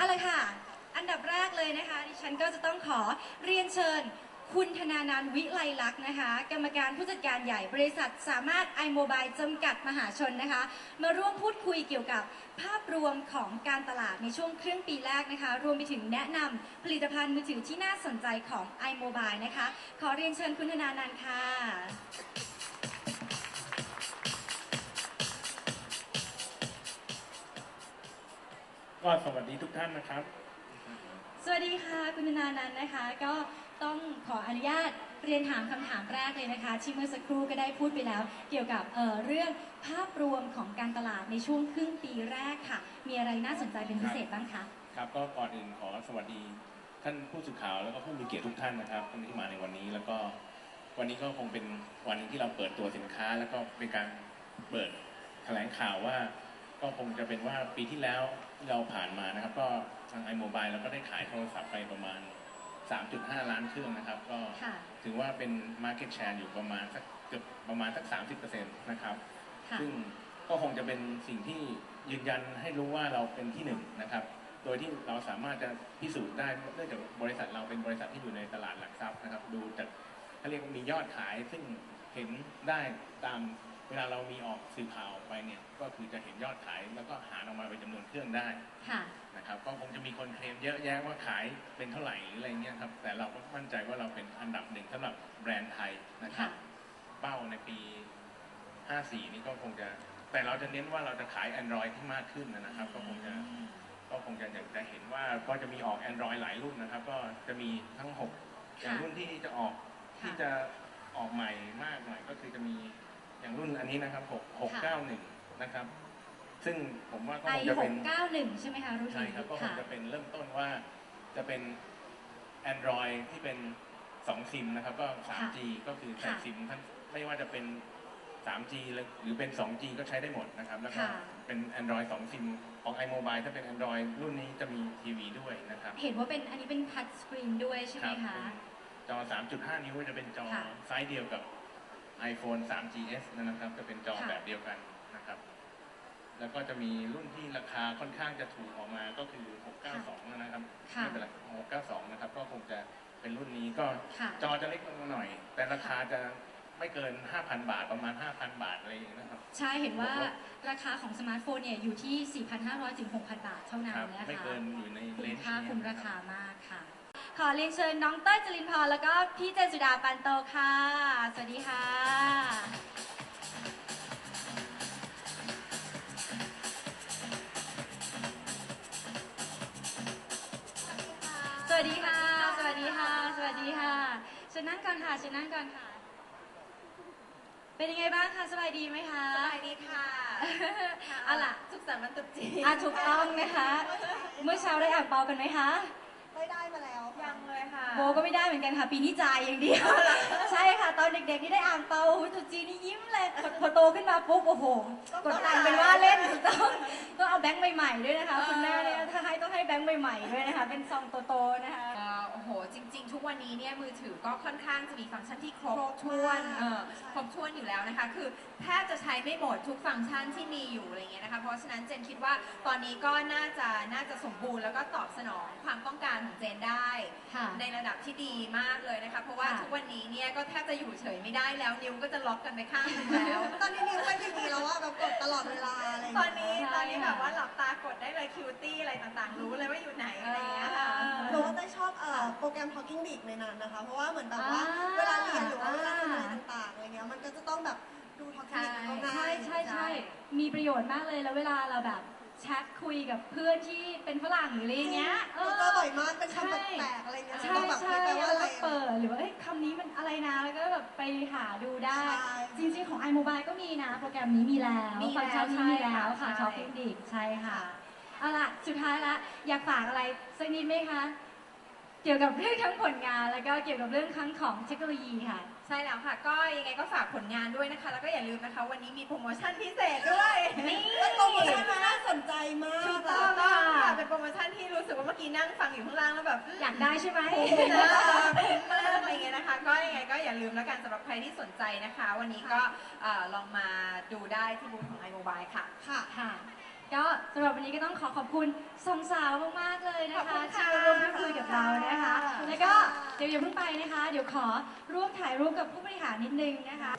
เอาละค่ะ อันดับแรกเลยนะคะดิฉันก็จะต้องขอเรียนเชิญ คุณธนานันท์วิไลลักษณ์นะคะ กรรมการผู้จัดการใหญ่บริษัทสามารถ iMobile จำกัดมหาชนนะคะ มาร่วมพูดคุยเกี่ยวกับภาพรวมของการตลาดในช่วงครึ่งปีแรกนะคะ รวมไปถึงแนะนำผลิตภัณฑ์มือถือที่น่าสนใจของ iMobile นะคะ ขอเรียนเชิญคุณธนานันท์ค่ะ ก็สวัสดีทุกท่านนะครับ สวัสดีค่ะคุณธนานันท์นะคะ ก็ต้องขออนุญาตเรียนถามคำถามแรกเลยนะคะ ที่เมื่อสักครู่ก็ได้พูดไปแล้ว เกี่ยวกับเอ่อเรื่องภาพรวมของการตลาดในช่วงครึ่งปีแรกค่ะ มีอะไรน่าสนใจเป็นพิเศษบ้างคะครับก็ก่อนอื่นขอสวัสดีท่านผู้สื่อข่าวแล้วก็ผู้มีเกียรติทุกท่านนะครับที่มาในวันนี้แล้วก็วันนี้ก็คงเป็นวันหนึ่งที่เราเปิดตัวสินค้า แล้วก็เป็นการเปิดแถลงข่าวว่า ก็คงจะเป็นว่าปีที่แล้วที่เราผ่านมานะครับ ก็ทาง iMobile เราก็ได้ขายโทรศัพท์ไปประมาณ 3.5 ล้านเครื่องนะครับ ก็ค่ะถือว่าเป็น market share อยู่ประมาณสักเกือบประมาณสัก 30%นะครับค่ะซึ่งก็คงจะเป็นสิ่งที่ยืนยันให้รู้ว่าเราเป็นที่หนึ่งนะครับ โดยที่เราสามารถจะพิสูจน์ได้เนื่องจากบริษัทเราเป็นบริษัทที่อยู่ในตลาดหลักทรัพย์นะครับ ดูจากเขาเรียกว่ามียอดขายซึ่งเห็นได้ตาม เวลาเรามีออกสื่อข่าวไปเนี่ยก็คือจะเห็นยอดขายแล้วก็หารออกมาเป็นจำนวนเครื่องได้ค่ะ นะครับก็คงจะมีคนเคลมเยอะแยะว่าขายเป็นเท่าไหร่หรืออะไรเงี้ยครับแต่เราก็มั่นใจว่าเราเป็นอันดับหนึ่งสำหรับแบรนด์ไทยนะครับค่ะ เป้าในปี 54 นี่ก็คงจะ แต่เราจะเน้นว่าเราจะขาย Android ที่มากขึ้นนะครับ ก็คงจะก็คงจะอยากจะเห็นว่าก็จะมีออก Android หลายรุ่นนะครับ ก็จะมีทั้ง 6 อย่างรุ่นที่จะออกค่ะที่จะออกใหม่มากหน่อยก็คือจะมี อย่างรุ่นอันนี้นะครับ6 691 นะครับ ซึ่งผมว่าก็ไอคงจะหเป็กนเก้าหนึ่งใช่ไหมคะรุ่นใช่นี้ครับก็คงค่ะจะเป็นเริ่มต้นว่าจะเป็น Android ที่เป็น 2 ซิมนะครับ ก็ 3G ก็คือใส่ค่ะซิมทั้งไม่ว่าจะเป็น 3G หรือเป็น 2G ก็ใช้ได้หมดนะครับ แล้วก็ค่ะเป็น Android 2 ซิมของ iMobile ถ้าเป็น Android รุ่นนี้จะมีทีวีด้วยนะครับ เห็นว่าเป็นอันนี้เป็นทัชสกรีนด้วยใช่ไหมครัคะเป็นจอ 3.5 นิ้วจะเป็นจอค่ะไซส์เดียวกับ iPhone 3GS นะครับ จะเป็นจอค่ะ แบบเดียวกันนะครับ แล้วก็จะมีรุ่นที่ราคาค่อนข้างจะถูกออกมาก็คือ 692 นะครับค่ะไม่เป็นไร692 นะครับ ก็คงจะเป็นรุ่นนี้ก็ค่ะจอจะเล็กลงมาหน่อย แต่ราคาจะไม่เกิน 5,000 บาทประมาณ 5,000 บาทอะไรอย่างนี้ยนะครับ ใช่เห็นว่าราคาของสมาร์ทโฟนเนี่ยอยู่ที่ 4,500ถึง6,000 บาทเท่านั้นครับ นะคะไม่เกินอยู่ในคุ้เลมนส์ค่านี้คุ้มรานะคาบมากค่ะ ขอเรียนเชิญน้องเต้ยจรินพรแล้วก็พี่เจนสุดาปันโตค่ะ สวัสดีค่ะ สวัสดีค่ะ สวัสดีค่ะ สวัสดีค่ะเชิญนั่งก่อนค่ะเชิญนั่งก่อนค่ะ เป็นยังไงบ้างคะสบายดีไหมคะ สบายดีค่ะ เอาล่ะ สุขสันต์วันตรุษจีนอะถูกต้องนะคะ เมื่อเช้าได้อ่างเปากันไหมคะ ไม่ได้มาแล้วยังเลยค่ะ โบก็ไม่ได้เหมือนกันค่ะ ปีนี้จ่ายอย่างเดียวใช่ค่ะ ตอนเด็กๆนี่ได้อ่างเปาโอ้ยตุ๊จีนนี่ยิ้มเลยพอพอโตขึ้นมาปุ๊บโอ้โหกดตังค์เป็นว่าเล่นถูกต้องต้องเอาแบงค์ใหม่ๆด้วยนะคะ คุณแม่เนี่ยถ้าให้ต้องให้แบงค์ใหม่ๆด้วยนะคะ เป็นซองโตๆนะคะเอ่อ โอ้โหจริง ๆ ทุกวันนี้เนี่ยมือถือก็ค่อนข้างจะมีฟังก์ชันที่ครบครบถ้วนมากเออใช่ครบถ้วนอยู่แล้วนะคะ คือแทบจะใช้ไม่หมดทุกฟังก์ชันที่มีอยู่อะไรเงี้ยนะคะ เพราะฉะนั้นเจนคิดว่าตอนนี้ก็น่าจะน่าจะสมบูรณ์แล้วก็ตอบสนองความต้องการของเจนได้ ค่ะในระดับที่ดีมากเลยนะคะ เพราะว่าค่ะ ทุกวันนี้เนี่ยก็แทบจะอยู่เฉยไม่ได้แล้วนิ้วก็จะล็อกกันไปข้างหนึงแล้ว ตอนนี้นิ้วเป็นอย่างนี้แล้วว่าแบบกดตลอดเวลาอะไรอย่างตเงี้ยอนนี้ใช่ตอนนี้ค่ะแบบว่าหลับตากดได้เลยคิวตี้อะไรต่างๆ รู้เลยว่าอยู่ไหนอะไรอย่างเงี้ยค่ะอ่าหนูว่าได้ชอบเอ่อโปรแกรม Talking Big ในนั้นนะคะ เพราะว่าเหมือนแบบว่าอ่า เวลาเรียนหรือว่าเวลาทำอะไรต่างๆอะไรเงี้ยมันก็จะต้องแบบดู Talking Big ก็ง่าใช่ย ใช่ใช่มีประโยชน์มากเลยแล้วเวลาเราแบบ แชทคุยกับเพื่อนที่เป็นฝรั่งหรืออะไรอย่างเงี้ยเออ เจอบ่อยมากเป็นคำแปลกๆอะไรเงี้ยใช่ต้องแบบใช่แปลว่าแล้วอะไร ก็เปิดหรือว่าเอ้ยคำนี้มันอะไรนะ แล้วก็แบบไปหาดูได้ ใช่ จริงๆ ของ iMobile ก็มีนะ โปรแกรมนี้มีแล้วมีแล้วฟังก์ชันนี้มีแล้วค่ะใช่ช็อปปิ้งดิใช่ค่ะ เอาล่ะ สุดท้ายละ อยากฝากอะไรสักนิดไหมคะ เกี่ยวกับเรื่องทั้งผลงาน แล้วก็เกี่ยวกับเรื่องทั้งของเทคโนโลยีค่ะ ใช่แล้วค่ะ ก็ยังไงก็ฝากผลงานด้วยนะคะ แล้วก็อย่าลืมนะคะ วันนี้มีโปรโมชั่นพิเศษด้วย นี่ เป็นโปรโมชั่นที่น่า สนใจมากถูกอะต้องค่ะเป็นโปรโมชั่นที่รู้สึกว่าเมื่อกี้นั่งฟังอยู่ข้างล่างแล้วแบบอยากได้ใช่ไหมคุ้มนะคุ้มมากอะไรเงี้ยนะคะ ก็ยังไงก็อย่าลืมแล้วกันสำหรับใครที่สนใจนะคะ วันนี้ก็เอ่อลองมาดูได้ที่บูธของ iMobile ค่ะ ค่ะ ค่ะ ก็สำหรับวันนี้ก็ต้องขอขอบคุณสองสาวมากๆเลยนะขอบคุคะณที่ค่ะมาร่วมพูดคุยกับเรานะคะ ค่ะ แล้วก็เดี๋ยวอย่าเพิ่งไปนะคะ เดี๋ยวขอร่วมถ่ายรูปกับผู้บริหารนิดนึงนะคะ